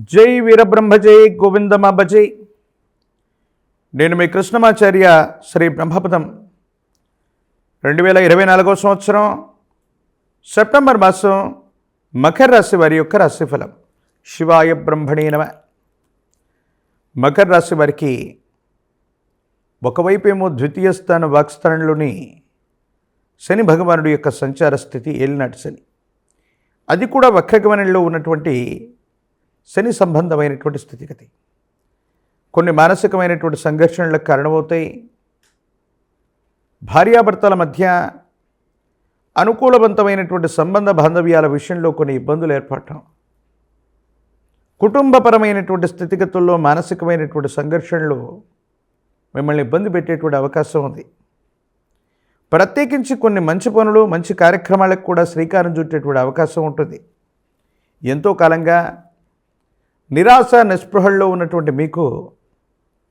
జై వీరబ్రహ్మ జై గోవిందమ భజై నేను మీ కృష్ణమాచార్య శ్రీ బ్రహ్మపదం. రెండు వేల ఇరవై నాలుగో సంవత్సరం సెప్టెంబర్ మాసం మకర రాశి వారి యొక్క రాశిఫలం. శివాయ బ్రహ్మణే నమ. మకర రాశి వారికి ఒకవైపు ఏమో ద్వితీయ స్థాన వాక్స్థానంలోని శని భగవానుడి యొక్క సంచార స్థితి ఏలినాటి శని. అది కూడా వక్రగమనంలో ఉన్నటువంటి శని సంబంధమైనటువంటి స్థితిగతి. కొన్ని మానసికమైనటువంటి సంఘర్షణలకు కారణమవుతాయి. భార్యాభర్తల మధ్య అనుకూలవంతమైనటువంటి సంబంధ బాంధవ్యాల విషయంలో కొన్ని ఇబ్బందులు ఏర్పడటం. కుటుంబపరమైనటువంటి స్థితిగతుల్లో మానసికమైనటువంటి సంఘర్షణలు మిమ్మల్ని ఇబ్బంది పెట్టేటువంటి అవకాశం ఉంది. ప్రత్యేకించి కొన్ని మంచి పనులు మంచి కార్యక్రమాలకు కూడా శ్రీకారం చుట్టేటువంటి అవకాశం ఉంటుంది. ఎంతో కాలంగా నిరాశ నిస్పృహల్లో ఉన్నటువంటి మీకు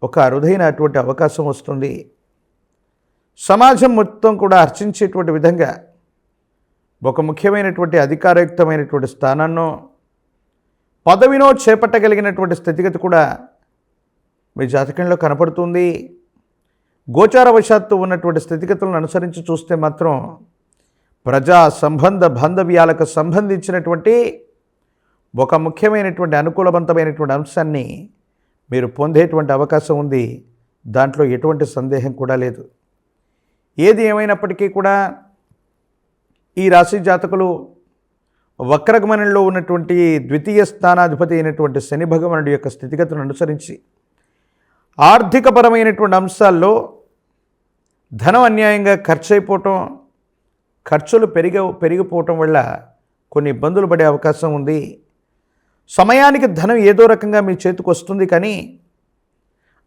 ఒక అరుదైన అటువంటి అవకాశం వస్తుంది. సమాజం మొత్తం కూడా అర్చించేటువంటి విధంగా ఒక ముఖ్యమైనటువంటి అధికారయుక్తమైనటువంటి స్థానాన్నో పదవినో చేపట్టగలిగినటువంటి స్థితిగతి కూడా మీ జాతకంలో కనపడుతుంది. గోచారవశాత్తు ఉన్నటువంటి స్థితిగతులను అనుసరించి చూస్తే మాత్రం ప్రజా సంబంధ బాంధవ్యాలకు సంబంధించినటువంటి ఒక ముఖ్యమైనటువంటి అనుకూలవంతమైనటువంటి అంశాన్ని మీరు పొందేటువంటి అవకాశం ఉంది. దాంట్లో ఎటువంటి సందేహం కూడా లేదు. ఏది ఏమైనప్పటికీ కూడా ఈ రాశి జాతకులు వక్రగమనంలో ఉన్నటువంటి ద్వితీయ స్థానాధిపతి అయినటువంటి శని భగవానుడి యొక్క స్థితిగతులను అనుసరించి ఆర్థికపరమైనటువంటి అంశాల్లో ధనం అన్యాయంగా ఖర్చు అయిపోవటం ఖర్చులు పెరిగ పెరిగిపోవటం వల్ల కొన్ని ఇబ్బందులు పడే అవకాశం ఉంది. సమయానికి ధనం ఏదో రకంగా మీ చేతికి వస్తుంది కానీ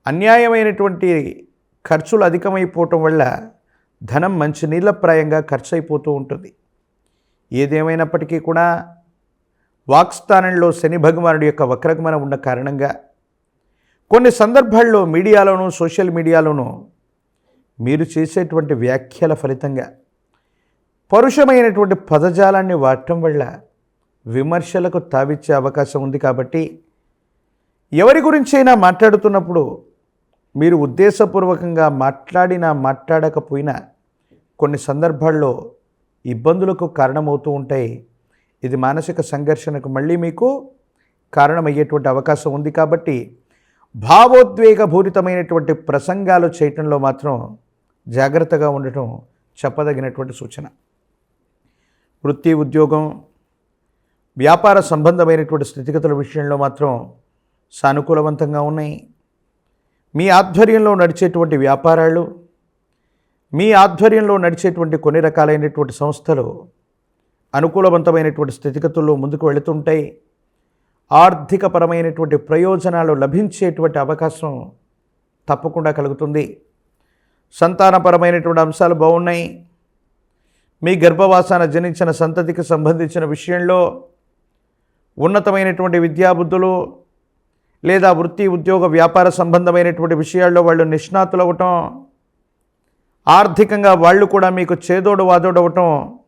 అన్యాయమైనటువంటి ఖర్చులు అధికమైపోవటం వల్ల ధనం మంచి నీళ్ళప్రాయంగా ఖర్చు అయిపోతూ ఉంటుంది. ఏదేమైనప్పటికీ కూడా వాక్స్థానంలో శని భగవానుడి యొక్క వక్రగమనం ఉన్న కారణంగా కొన్ని సందర్భాల్లో మీడియాలోనూ సోషల్ మీడియాలోనూ మీరు చేసేటువంటి వ్యాఖ్యల ఫలితంగా పరుషమైనటువంటి పదజాలాన్ని వాడటం వల్ల విమర్శలకు తావిచ్చే అవకాశం ఉంది కాబట్టి ఎవరి గురించి అయినా మాట్లాడుతున్నప్పుడు మీరు ఉద్దేశపూర్వకంగా మాట్లాడినా మాట్లాడకపోయినా కొన్ని సందర్భాల్లో ఇబ్బందులకు కారణమవుతూ ఉంటాయి. ఇది మానసిక సంఘర్షణకు మళ్ళీ మీకు కారణమయ్యేటువంటి అవకాశం ఉంది కాబట్టి భావోద్వేగభూరితమైనటువంటి ప్రసంగాలు చేయటంలో మాత్రం జాగ్రత్తగా ఉండటం చెప్పదగినటువంటి సూచన. వృత్తి ఉద్యోగం వ్యాపార సంబంధమైనటువంటి స్థితిగతుల విషయంలో మాత్రం సానుకూలవంతంగా ఉన్నాయి. మీ ఆధ్వర్యంలో నడిచేటువంటి వ్యాపారాలు మీ ఆధ్వర్యంలో నడిచేటువంటి కొన్ని రకాలైనటువంటి సంస్థలు అనుకూలవంతమైనటువంటి స్థితిగతుల్లో ముందుకు వెళుతుంటాయి. ఆర్థికపరమైనటువంటి ప్రయోజనాలు లభించేటువంటి అవకాశం తప్పకుండా కలుగుతుంది. సంతానపరమైనటువంటి అంశాలు బాగున్నాయి. మీ గర్భవాసాన జనించిన సంతతికి సంబంధించిన విషయంలో ఉన్నతమైనటువంటి విద్యాబుద్ధులు లేదా వృత్తి ఉద్యోగ వ్యాపార సంబంధమైనటువంటి విషయాల్లో వాళ్ళు నిష్ణాతులు అవ్వటం ఆర్థికంగా వాళ్ళు కూడా మీకు చేదోడు వాదోడవటం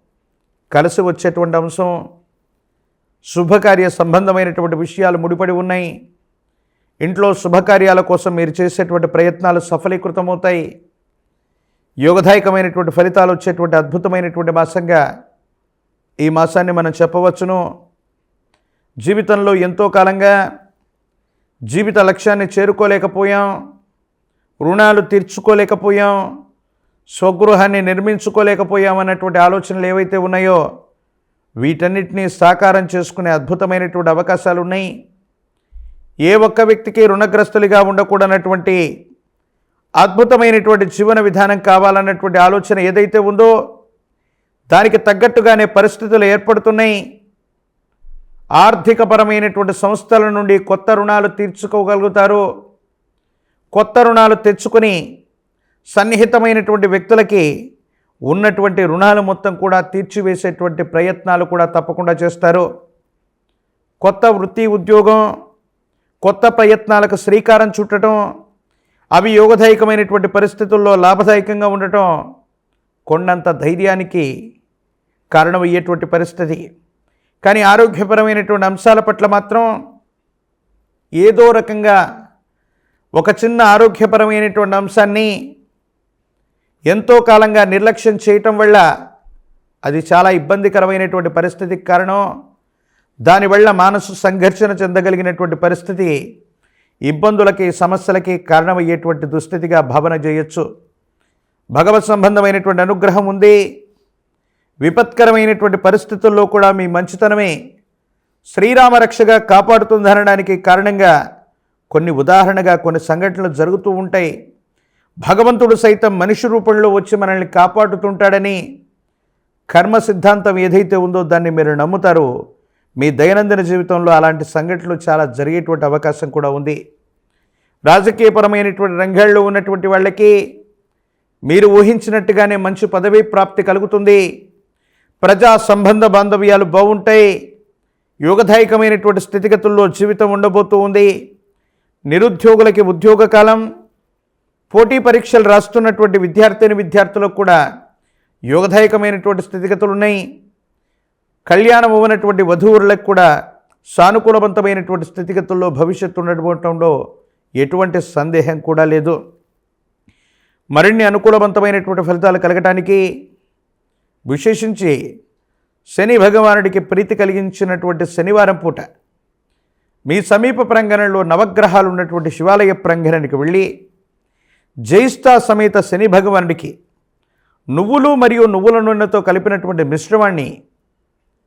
కలిసి వచ్చేటువంటి అంశం. శుభకార్య సంబంధమైనటువంటి విషయాలు ముడిపడి ఉన్నాయి. ఇంట్లో శుభకార్యాల కోసం మీరు చేసేటువంటి ప్రయత్నాలు సఫలీకృతమవుతాయి. యోగదాయకమైనటువంటి ఫలితాలు వచ్చేటువంటి అద్భుతమైనటువంటి మాసంగా ఈ మాసాన్ని మనం చెప్పవచ్చును. జీవితంలో ఎంతో కాలంగా జీవిత లక్ష్యాన్ని చేరుకోలేకపోయాం. రుణాలు తీర్చుకోలేకపోయాం. స్వగృహాన్ని నిర్మించుకోలేకపోయాం అన్నటువంటి ఆలోచనలు ఏవైతే ఉన్నాయో వీటన్నిటినీ సాకారం చేసుకునే అద్భుతమైనటువంటి అవకాశాలు ఉన్నాయి. ఏ ఒక్క వ్యక్తికి రుణగ్రస్తులుగా ఉండకూడనటువంటి అద్భుతమైనటువంటి జీవన విధానం కావాలన్నటువంటి ఆలోచన ఏదైతే ఉందో దానికి తగ్గట్టుగానే పరిస్థితులు ఏర్పడుతున్నాయి. ఆర్థికపరమైనటువంటి సంస్థల నుండి కొత్త రుణాలు తీర్చుకోగలుగుతారు. కొత్త రుణాలు తెచ్చుకొని సన్నిహితమైనటువంటి వ్యక్తులకి ఉన్నటువంటి రుణాలు మొత్తం కూడా తీర్చివేసేటువంటి ప్రయత్నాలు కూడా తప్పకుండా చేస్తారు. కొత్త వృత్తి ఉద్యోగం కొత్త ప్రయత్నాలకు శ్రీకారం చుట్టడం అవి యోగదాయకమైనటువంటి పరిస్థితుల్లో లాభదాయకంగా ఉండటం కొండంత ధైర్యానికి కారణమయ్యేటువంటి పరిస్థితి. కానీ ఆరోగ్యపరమైనటువంటి అంశాల పట్ల మాత్రం ఏదో రకంగా ఒక చిన్న ఆరోగ్యపరమైనటువంటి అంశాన్ని ఎంతో కాలంగా నిర్లక్ష్యం చేయటం వల్ల అది చాలా ఇబ్బందికరమైనటువంటి పరిస్థితికి కారణం. దానివల్ల మానసు సంఘర్షణ చెందగలిగినటువంటి పరిస్థితి ఇబ్బందులకి సమస్యలకి కారణమయ్యేటువంటి దుస్థితిగా భావన చేయొచ్చు. భగవత్ సంబంధమైనటువంటి అనుగ్రహం ఉంది. విపత్కరమైనటువంటి పరిస్థితుల్లో కూడా మీ మంచితనమే శ్రీరామరక్షగా కాపాడుతుందనడానికి కారణంగా కొన్ని ఉదాహరణగా కొన్ని సంఘటనలు జరుగుతూ ఉంటాయి. భగవంతుడు సైతం మనిషి రూపంలో వచ్చి మనల్ని కాపాడుతుంటాడని కర్మ సిద్ధాంతం ఏదైతే ఉందో దాన్ని మీరు నమ్ముతారో మీ దైనందిన జీవితంలో అలాంటి సంఘటనలు చాలా జరిగేటువంటి అవకాశం కూడా ఉంది. రాజకీయపరమైనటువంటి రంగాల్లో ఉన్నటువంటి వాళ్ళకి మీరు ఊహించినట్టుగానే మంచి పదవీ ప్రాప్తి కలుగుతుంది. ప్రజా సంబంధ బాంధవ్యాలు బాగుంటాయి. యోగదాయకమైనటువంటి స్థితిగతుల్లో జీవితం ఉండబోతూ ఉంది. నిరుద్యోగులకి ఉద్యోగ కాలం. పోటీ పరీక్షలు రాస్తున్నటువంటి విద్యార్థిని విద్యార్థులకు కూడా యోగదాయకమైనటువంటి స్థితిగతులు ఉన్నాయి. కళ్యాణం అవ్వనటువంటి వధువులకు కూడా సానుకూలవంతమైనటువంటి స్థితిగతుల్లో భవిష్యత్తు ఉండటంలో ఎటువంటి సందేహం కూడా లేదు. మరిన్ని అనుకూలవంతమైనటువంటి ఫలితాలు కలగటానికి విశేషించి శని భగవానుడికి ప్రీతి కలిగించినటువంటి శనివారం పూట మీ సమీప ప్రాంగణంలో నవగ్రహాలు ఉన్నటువంటి శివాలయ ప్రాంగణానికి వెళ్ళి జైస్తా సమేత శని భగవానుడికి నువ్వులు మరియు నువ్వుల నూనెతో కలిపినటువంటి మిశ్రమాన్ని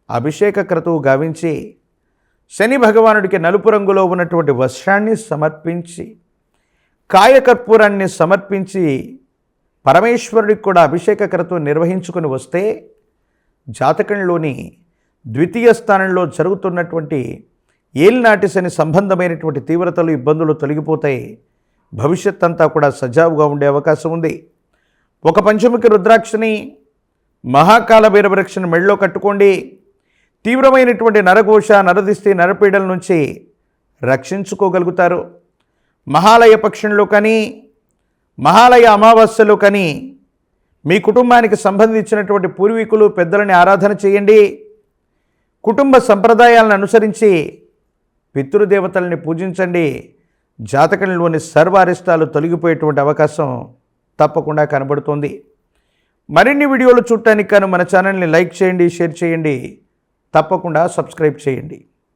అభిషేక క్రతువు గావించి శని భగవానుడికి నలుపు రంగులో ఉన్నటువంటి వస్త్రాన్ని సమర్పించి కాయకర్పూరాన్ని సమర్పించి పరమేశ్వరుడికి కూడా అభిషేక క్రతువు నిర్వహించుకుని వస్తే జాతకంలోని ద్వితీయ స్థానంలో జరుగుతున్నటువంటి ఏలినాటి శని సంబంధమైనటువంటి తీవ్రతలు ఇబ్బందులు తొలగిపోతాయి. భవిష్యత్ అంతా కూడా సజావుగా ఉండే అవకాశం ఉంది. ఒక పంచముఖి రుద్రాక్షని మహాకాల భైరవరక్షని మెళ్ళో కట్టుకోండి. తీవ్రమైనటువంటి నరఘోష నరదిష్టి నరపీడల నుంచి రక్షించుకోగలుగుతారు. మహాలయ పక్షంలో కానీ మహాలయ అమావాస్యలో కానీ మీ కుటుంబానికి సంబంధించినటువంటి పూర్వీకులు పెద్దలని ఆరాధన చేయండి. కుటుంబ సంప్రదాయాలను అనుసరించి పితృదేవతల్ని పూజించండి. జాతకంలోని సర్వారిష్టాలు తొలగిపోయేటువంటి అవకాశం తప్పకుండా కనబడుతుంది. మరిన్ని వీడియోలు చూడటానికి కాను మన ఛానల్ని లైక్ చేయండి షేర్ చేయండి. తప్పకుండా సబ్స్క్రైబ్ చేయండి.